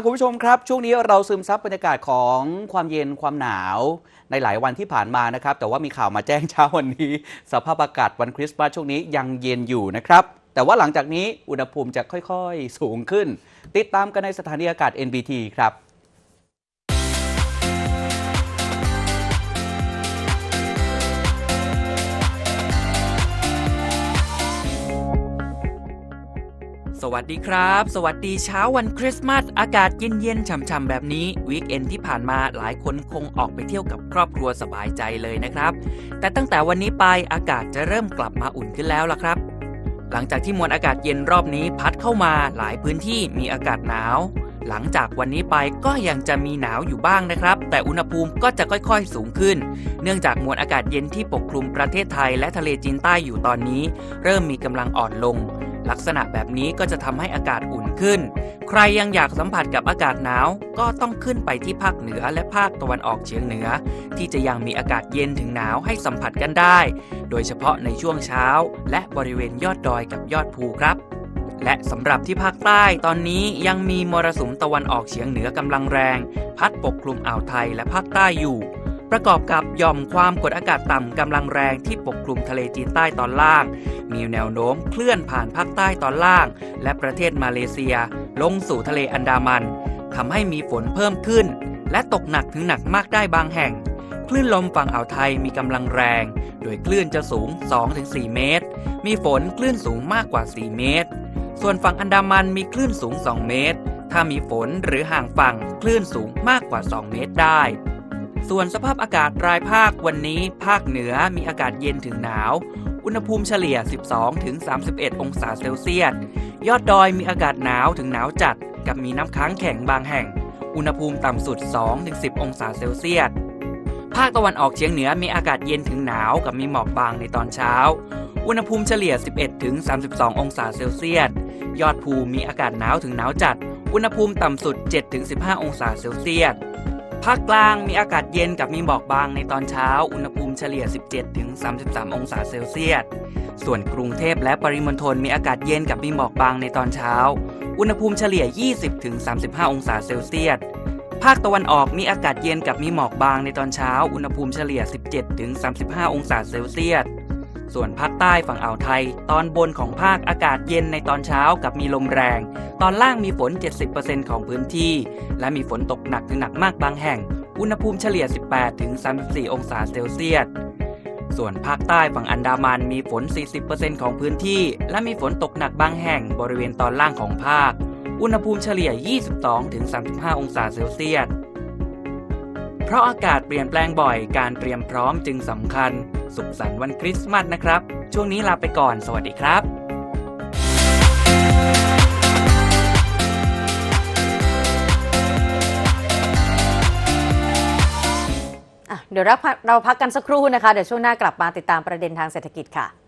คุณผู้ชมครับ ช่วงนี้เราซึมซับบรรยากาศของความเย็นความหนาวในหลายวันที่ผ่านมานะครับ แต่ว่ามีข่าวมาแจ้งเช้าวันนี้ สภาพอากาศวันคริสต์มาสช่วงนี้ยังเย็นอยู่นะครับ แต่ว่าหลังจากนี้อุณหภูมิจะค่อยๆ สูงขึ้น ติดตามกันในสถานีอากาศ NBT ครับ สวัสดีครับ สวัสดีเช้าวันคริสต์มาสอากาศเย็นๆฉ่ำๆแบบนี้วีคเอนที่ผ่านมาหลายคนคงออกไปเที่ยวกับครอบครัวสบายใจเลยนะครับ แต่ตั้งแต่วันนี้ไปอากาศจะเริ่มกลับมาอุ่นขึ้นแล้วล่ะครับ หลังจากที่มวลอากาศเย็นรอบนี้พัดเข้ามาหลายพื้นที่มีอากาศหนาว หลังจากวันนี้ไปก็ยังจะมีหนาวอยู่บ้างนะครับ แต่อุณหภูมิก็จะค่อยๆสูงขึ้น เนื่องจากมวลอากาศเย็นที่ปกคลุมประเทศไทยและทะเลจีนใต้อยู่ตอนนี้ เริ่มมีกำลังอ่อนลง ลักษณะแบบนี้ก็จะทำให้อากาศอุ่นขึ้น ใครยังอยากสัมผัสกับอากาศหนาว ก็ต้องขึ้นไปที่ภาคเหนือและภาคตะวันออกเฉียงเหนือ ที่จะยังมีอากาศเย็นถึงหนาวให้สัมผัสกันได้ โดยเฉพาะในช่วงเช้า และบริเวณยอดดอยกับยอดภูครับและสำหรับที่ภาคใต้ตอนนี้ยังมีมรสุมตะวันออกเฉียงเหนือกำลังแรง พัดปกคลุมอ่าวไทยและภาคใต้อยู่ ประกอบกับหย่อมความกดอากาศต่ำกำลังแรงที่ปกคลุมทะเลจีนใต้ตอนล่าง มีแนวโน้มเคลื่อนผ่านภาคใต้ตอนล่าง และประเทศมาเลเซีย ลงสู่ทะเลอันดามันทำให้มีฝนเพิ่มขึ้น และตกหนักถึงหนักมากได้บางแห่ง คลื่นลมฝั่งอ่าวไทยมีกำลังแรง โดยคลื่นจะสูง 2-4 เมตร มีฝนคลื่นสูงมากกว่า 4 เมตร ส่วนฝั่งอันดามันมีคลื่นสูง 2 เมตร ถ้ามีฝนหรือห่างฝั่งคลื่นสูงมากกว่า 2 เมตรได้ ส่วนสภาพอากาศรายภาควันนี้ภาคเหนือมีอากาศเย็นถึงหนาว อุณหภูมิเฉลี่ย 12-31 องศาเซลเซียส ยอดดอยมีอากาศหนาวถึงหนาวจัด กับมีน้ำค้างแข็งบางแห่ง อุณหภูมิต่ำสุด 2-10 องศาเซลเซียส ภาคตะวันออกเฉียงเหนือมีอากาศเย็นถึงหนาวกับมีหมอกบางในตอนเช้า อุณหภูมิเฉลี่ย 11-32 องศาเซลเซียส ยอดภูมีอากาศหนาวถึงหนาวจัด อุณหภูมิต่ำสุด 7-15 องศาเซลเซียส ภาคกลางมีอากาศเย็นกับมีหมอกบางในตอนเช้า อุณหภูมิเฉลี่ย 17-33 องศาเซลเซียส ส่วนกรุงเทพและปริมณฑลมีอากาศเย็นกับมีหมอกบางในตอนเช้า อุณหภูมิเฉลี่ย 20-35 องศาเซลเซียส ภาคตะวันออกมีอากาศเย็นกับมีหมอกบางในตอนเช้า อุณหภูมิเฉลี่ย 17-35 องศาเซลเซียส ส่วนภาคใต้ฝั่งอ่าวไทย ตอนบนของภาคอากาศเย็นในตอนเช้ากับมีลมแรง ตอนล่างมีฝน 70%ของพื้นที่ และมีฝนตกหนักถึงหนักมากบางแห่ง อุณหภูมิเฉลี่ย 18-34 องศาเซลเซียสส่วนภาคใต้ฝั่งอันดามันมีฝน 40%ของพื้นที่ และมีฝนตกหนักบางแห่งบริเวณตอนล่างของภาค อุณหภูมิเฉลี่ย 22-35 องศาเซลเซียส เพราะอากาศเปลี่ยนแปลงบ่อยการเตรียมพร้อมจึงสำคัญ สุขสันต์วันคริสต์มาสนะครับ ช่วงนี้ลาไปก่อน สวัสดีครับเดี๋ยวเราพักกันสักครู่นะคะ เดี๋ยวช่วงหน้ากลับมาติดตามประเด็นทางเศรษฐกิจค่ะ